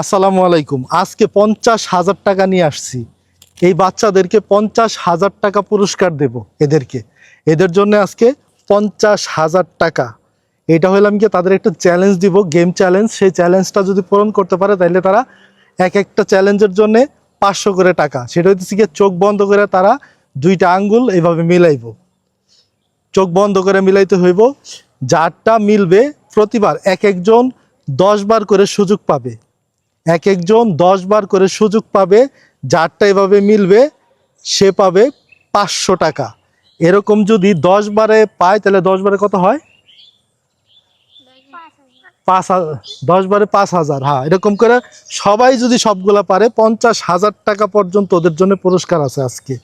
আসসালামু আলাইকুম। আজকে পঞ্চাশ হাজার টাকা নিয়ে আসছি। এই বাচ্চাদেরকে পঞ্চাশ হাজার টাকা পুরস্কার দেব এদেরকে। এদের জন্য আজকে পঞ্চাশ হাজার টাকা। এটা হলাম কি তাদের একটা চ্যালেঞ্জ দিব গেম চ্যালেঞ্জ সেই চ্যালেঞ্জটা যদি পূরণ করতে পারে তাহলে তারা এক একটা চ্যালেঞ্জের জন্য পাঁচশো করে টাকা। সেটা হচ্ছে কি চোখ বন্ধ করে তারা দুইটা আঙ্গুল এইভাবে মিলাইব। চোখ বন্ধ করে মিলাইতে হইব। যারটা মিলবে প্রতিবার এক একজন দশ বার করে সুযোগ পাবে। এক একজন দশ বার করে সুযোগ পাবে, যারটা এভাবে মিলবে, সে পাবে পাঁচশো টাকা। এরকম যদি দশ বারে পায়, তাহলে দশ বারে কত হয়? পাঁচ দশ বারে পাঁচ হাজার হ্যাঁ এরকম করে সবাই যদি সবগুলা পারে, পঞ্চাশ হাজার টাকা পর্যন্ত ওদের জন্য পুরস্কার আছে আজকে।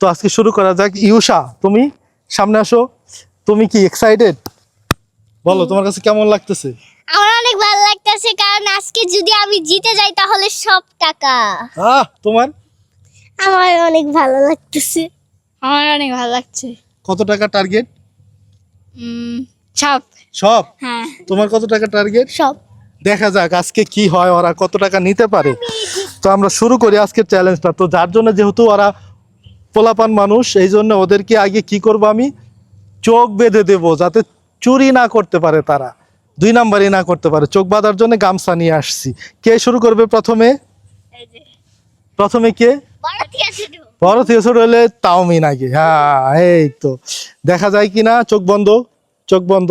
তো আজকে শুরু করা যাক। ইউষা তুমি সামনে আসো। তুমি কি এক্সাইটেড বলো, তোমার কাছে কেমন লাগতেছে? লাগতেছে কারণ আজকে যদি আমি জিতে যাই তাহলে সব টাকা। আহ তোমার? আমার অনেক ভালো লাগতেছে। আমার অনেক ভালো লাগছে। কত টাকা টার্গেট ছাপ সব। হ্যাঁ। তোমার কত টাকা টার্গেট সব। দেখা যাক আজকে কি হয় ওরা কত টাকা নিতে পারে। তো আমরা শুরু করি আজকের চ্যালেঞ্জটা তো যার জন্য যেহেতু ওরা পোলাপান মানুষ এই জন্য ওদেরকে আগে কি করব আমি? চোখ বেঁধে দেব যাতে চুরি না করতে পারে তারা। দুই নাম্বারই না করতে পারে। চোখ বাঁধার জন্য গামছা নিয়ে আসছি। কে শুরু করবে প্রথমে? প্রথমে কে? বড় থেকে ছোট হলে তাওমিন আগে। হ্যাঁ এই তো। দেখা যায় কি না চোখ বন্ধ। চোখ বন্ধ।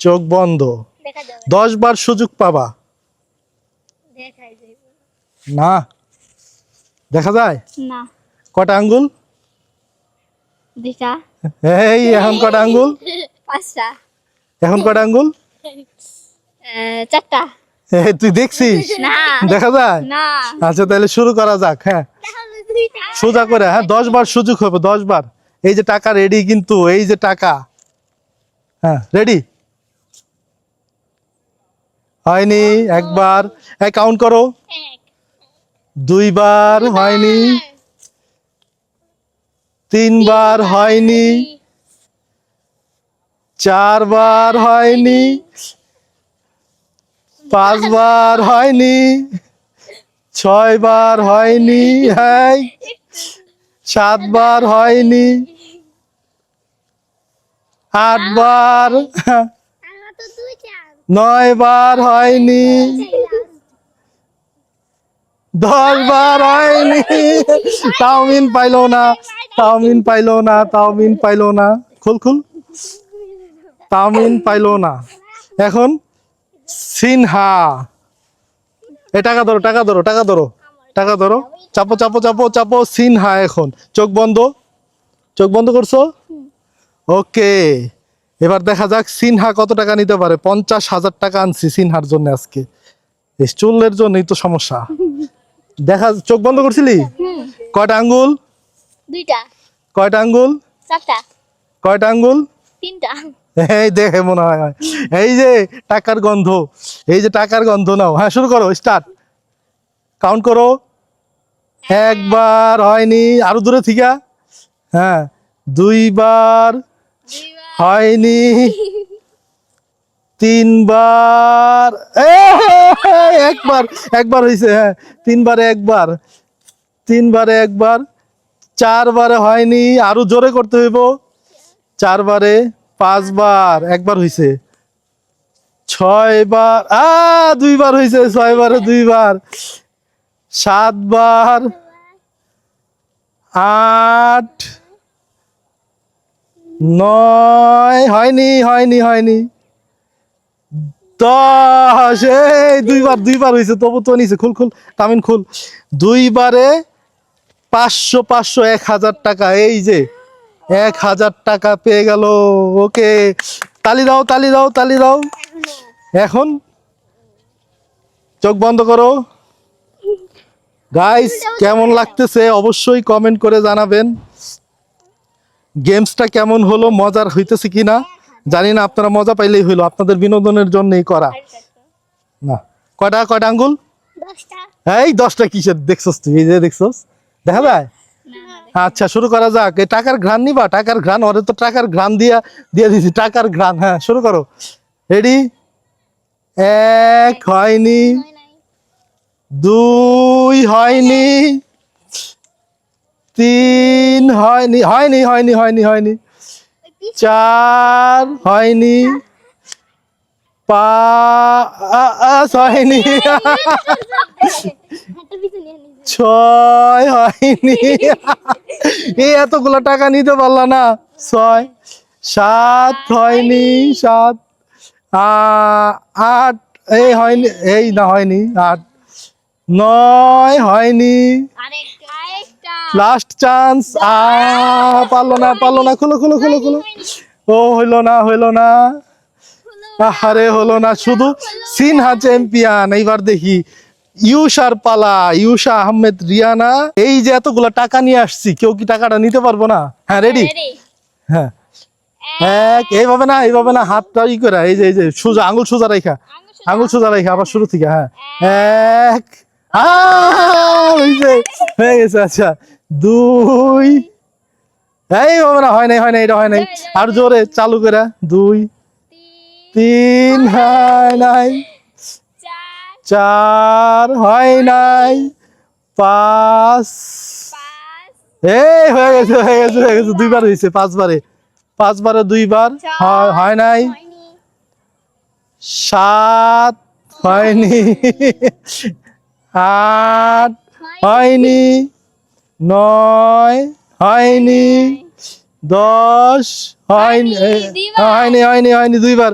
চোখ বন্ধ। দশ বার সুযোগ পাবা। না? দেখা যায়? না। কটা আঙ্গুল? দুইটা। এই এখন কটা আঙ্গুল? পাঁচটা। এখন কটা আঙ্গুল? চারটা। তুই দেখছিস? দেখা যায়? আচ্ছা তাহলে শুরু করা যাক হ্যাঁ। সোজা করে হ্যাঁ দশ বার সুযোগ হবে দশ বার। এই যে টাকা রেডি কিন্তু এই যে টাকা। হ্যাঁ রেডি হয়নি একবার। এক কাউন্ট করো। দুইবার হয়নি। তিনবার হয়নি। চারবার হয়নি, পাঁচবার হয়নি, ছয়বার হয়নি হ্যাঁ সাতবার হয়নি, আটবার দুইটা নয়বার হয়নি দশ বার হয়নি, তাওমিন পাইলো না, তাওমিন পাইলো না, তাওমিন পাইলো না। খুল খুল। তাওমিন পাইলো না। এখন সিনহা। এ টাকা ধরো টাকা ধরো টাকা ধরো টাকা ধরো। চাপো চাপো চাপো চাপো সিনহা এখন। চোখ বন্ধ? চোখ বন্ধ করছ? ওকে। এবার দেখা যাক সিনহা কত টাকা নিতে পারে। পঞ্চাশ হাজার টাকা আনছি সিনহার জন্য আজকে। চুলের জন্যই তো সমস্যা। দেখা চোখ বন্ধ করছিলি? কয়টা আঙ্গুল? দুইটা। কয়টা আঙ্গুল? চারটা। কয়টা আঙ্গুল? তিনটা। এই দেখে মনে হয়। এই যে টাকার গন্ধ এই যে টাকার গন্ধ নাও। হ্যাঁ শুরু করো স্টার্ট কাউন্ট করো। একবার হয়নি আরও দূরে থিকা। হ্যাঁ দুইবার হয়নি। তিনবার। একবার একবার হয়েছে হ্যাঁ। তিনবারে একবার তিনবারে একবার চারবারে হয়নি আরও জোরে করতে হইব। চারবারে পাঁচবার, একবার হয়েছে ছয়বার, আ, দুইবার হয়েছে ছয়বারে দুইবার। সাতবার, আট, নয়, হয়নি হয়নি হয়নি। দশ, এই দুইবার দুইবার হয়েছে তবু তো নিছে, খুল খুল তামিন খুল। দুইবারে পাঁচশো পাঁচশো, এক হাজার টাকা, এই যে। এক হাজার টাকা পেয়ে গেল। ওকে তালি দাও তালি দাও তালি দাও। এখন চোখ বন্ধ করো। গাইস কেমন লাগতেছে? অবশ্যই কমেন্ট করে জানাবেন। গেমসটা কেমন হলো? মজার হইতেছে কিনা? জানি না আপনারা মজা পাইলেই হইল। আপনাদের বিনোদনের জন্যই করা। না কয়টা কয়টা আঙ্গুল? এই দশটা কিসের দেখছস তুই? এই যে দেখছস? দেখা যায়? আচ্ছা শুরু করা যাক। এই টাকার ঘ্রাণ নিবা, টাকার ঘ্রাণ, ওরে তো টাকার ঘ্রাণ দিয়া দিয়ে দিছি, টাকার ঘ্রাণ। হ্যাঁ শুরু করো। রেডি এক হয়নি। দুই হয়নি। তিন হয়নি। হয়নি হয়নি হয়নি হয়নি। চার হয়নি। পাঁচ হয়নি। ছয় হয়নি। এই এতগুলো টাকা নিতে পারলা না। ছয়, সাত হয়নি, সাত আট, এই হয়নি, এই না হয়নি, আট, নয় হয়নি। লাস্ট চান্স পারল না পারল না, খুলো খুলো খুলো খুলো। ও হইল না হইল না। আরে হলো না, শুধু সিনহা চ্যাম্পিয়ন এইবার দেখি। ইউসার পালা ইউসা আহমেদ রিয়ানা এই যে এতগুলো টাকা নিয়ে আসছি কেউ কি টাকাটা নিতে পারব না? হ্যাঁ রেডি হ্যাঁ। এক এইভাবে না এইভাবে না হাতটা ই করে এই যে এই যে সোজা আঙুল সোজা রাখা। আঙুল সোজা। রাখা আবার শুরু থেকে হ্যাঁ। এক। হয়ে গেছে আচ্ছা। দুই এই হবে না হয় নাই হয় নাই এটা হয় নাই। আর জোরে চালু করে দুই তিন হয় নাই। চার হয় নাই পাঁচ। এই হয়ে গেছে হয়ে গেছে হয়ে গেছে দুইবার হয়েছে পাঁচবারে। পাঁচবারে দুইবার হয় হয় নাই। সাত হয়নি আট হয়নি নয় হয়নি দশ হয়নি হয়নি হয়নি হয়নি দুইবার।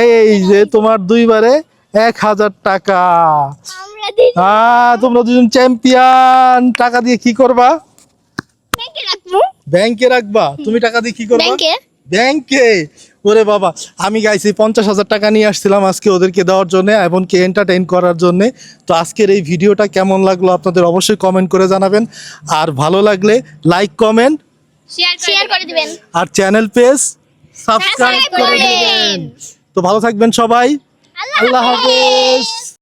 এই যে তোমার দুইবারে এক হাজার টাকা। হ্যাঁ তোমরা দুজন চ্যাম্পিয়ন। টাকা দিয়ে কি করবা? ব্যাংকে রাখবা। তুমি টাকা দিয়ে কি করবা? ব্যাংকে। ব্যাংকে? ওরে বাবা আমি গাইছি পঞ্চাশ হাজার টাকা নিয়ে আসছিলাম আজকে ওদেরকে দেওয়ার জন্য এবং কি এন্টারটেইন করার জন্য। তো আজকের এই ভিডিওটা কেমন লাগল আপনাদের অবশ্যই কমেন্ট করে জানাবেন। আর ভালো লাগলে লাইক কমেন্ট শেয়ার শেয়ার করে দিবেন। আর চ্যানেল পেজ সাবস্ক্রাইব করে। দেবেন। তো ভালো থাকবেন সবাই। আল্লাহ হাফেজ